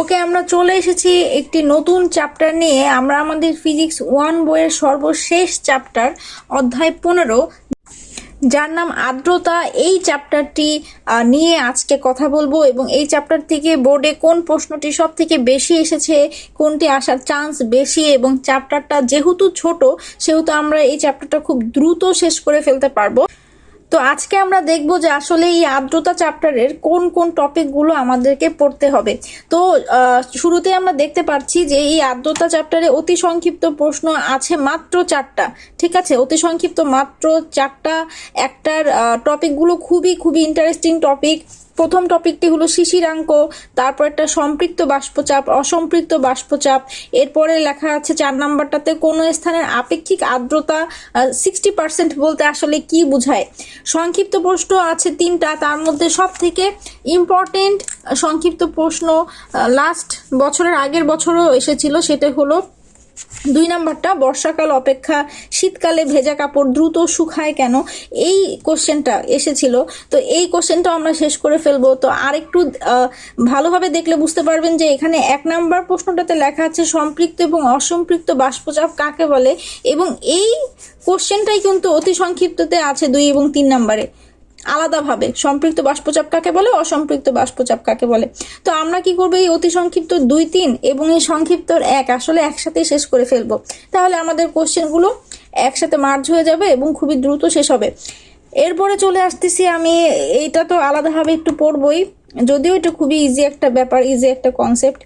ওকে, আমরা চলে এসেছি একটি নতুন চ্যাপ্টার নিয়ে। আমরা আমাদের ফিজিক্স ওয়ান বইয়ের সর্বশেষ চ্যাপ্টার অধ্যায় পনেরো। যার নাম আর্দ্রতা। এই চ্যাপ্টারটি নিয়ে আজকে কথা বলব এবং এই চ্যাপ্টার থেকে বোর্ডে কোন প্রশ্নটি সব থেকে বেশি এসেছে, কোনটি আসার চান্স বেশি এবং চ্যাপ্টারটা যেহেতু ছোট, সেহেতু আমরা এই চ্যাপ্টারটা খুব দ্রুত শেষ করে ফেলতে পারব। তো আজকে আমরা দেখব যে আসলে এই আর্দ্রতা চ্যাপ্টারের কোন কোন টপিকগুলো আমাদেরকে পড়তে হবে। তো শুরুতে আমরা দেখতে পাচ্ছি যে এই আর্দ্রতা চ্যাপ্টারে অতি সংক্ষিপ্ত প্রশ্ন আছে মাত্র চারটা। ঠিক আছে? অতি সংক্ষিপ্ত মাত্র চারটা একটার টপিকগুলো খুবই খুবই ইন্টারেস্টিং টপিক প্রথম টপিকটি হলো শিশিরাঙ্ক তারপর একটা সম্পৃক্ত বাষ্পচাপ, অসম্পৃক্ত বাষ্পচাপ, এরপরে লেখা আছে চার নাম্বারটাতে কোনো স্থানের আপেক্ষিক আর্দ্রতা সিক্সটি পার্সেন্ট বলতে আসলে কি বোঝায়? সংক্ষিপ্ত প্রশ্ন আছে তিনটা, তার মধ্যে সব থেকে ইম্পর্টেন্ট সংক্ষিপ্ত প্রশ্ন লাস্ট বছরের আগের বছরও এসেছিল সেটা হলো দুই নাম্বারটা, বর্ষাকাল অপেক্ষা, শীতকালে ভেজা কাপড় দ্রুত শুকায় কেন? এই কোশ্চেনটা এসেছিল। তো এই কোশ্চেনটা আমরা শেষ করে ফেলব। তো আরেকটু ভালোভাবে দেখলে বুঝতে পারবেন যে এখানে এক নাম্বার প্রশ্নটাতে লেখা আছে, সম্পৃক্ত এবং অসম্পৃক্ত বাষ্পচাপ কাকে বলে? এবং এই কোশ্চেনটাই কিন্তু অতি সংক্ষিপ্ততে আছে দুই এবং তিন নাম্বারে। আলাদাভাবে। সম্পৃক্ত বাষ্পচাপ কাকে বলে, অসম্পৃক্ত বাষ্পচাপ কাকে বলে? তো আমরা কি করব এই অতি সংক্ষিপ্ত দুই, তিন এবং এই সংক্ষিপ্ত এক আসলে একসাথে শেষ করে ফেলব। তাহলে আমাদের কোশ্চেনগুলো একসাথে মার্জ হয়ে যাবে এবং খুবই দ্রুত শেষ হবে। এরপরে চলে আসতেছি আমি, এইটা তো আলাদাভাবে একটু পড়বই। যদিও এটা খুবই ইজি একটা ব্যাপার ইজি একটা কনসেপ্ট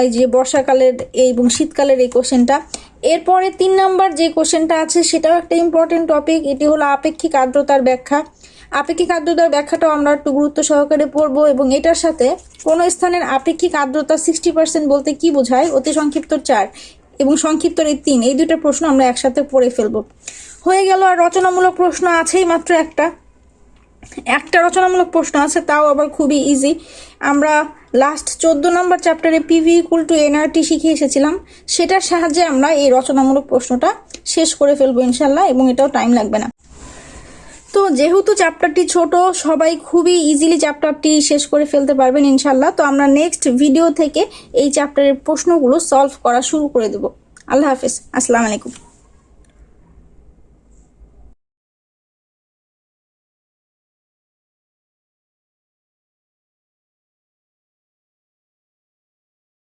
এই যে বর্ষাকালের এবং শীতকালের এই কোশ্চেনটা এরপরে তিন নাম্বার যে কোশ্চেনটা আছে, সেটাও একটা ইম্পর্টেন্ট টপিক এটি হলো আপেক্ষিক আর্দ্রতার ব্যাখ্যা। আপেক্ষিক আর্দ্রতার ব্যাখ্যাটাও আমরা একটু গুরুত্ব সহকারে পড়ব এবং এটার সাথে কোনো স্থানের আপেক্ষিক আর্দ্রতা সিক্সটি পার্সেন্ট বলতে কি বোঝায়? অতি সংক্ষিপ্ত চার এবং সংক্ষিপ্ত এই তিন, এই দুটো প্রশ্ন আমরা একসাথে পড়ে ফেলব। হয়ে গেল আর রচনামূলক প্রশ্ন আছেই মাত্র একটা। একটা রচনামূলক প্রশ্ন আছে, তাও আবার খুবই ইজি আমরা লাস্ট চোদ্দ নম্বর চ্যাপ্টারে পিভি ইকুয়াল টু এনআরটি শিখে এসেছিলাম। সেটার সাহায্যে আমরা এই রচনামূলক প্রশ্নটা শেষ করে ফেলব ইনশাল্লাহ এবং এটাও টাইম লাগবে না। তো যেহেতু চ্যাপ্টারটি ছোট, সবাই খুবই ইজিলি চ্যাপ্টারটি শেষ করে ফেলতে পারবেন ইনশাল্লাহ তো আমরা নেক্সট ভিডিও থেকে এই চ্যাপ্টারের প্রশ্নগুলো সলভ করা শুরু করে দেব। আল্লাহ হাফেজ, আসসালামু আলাইকুম।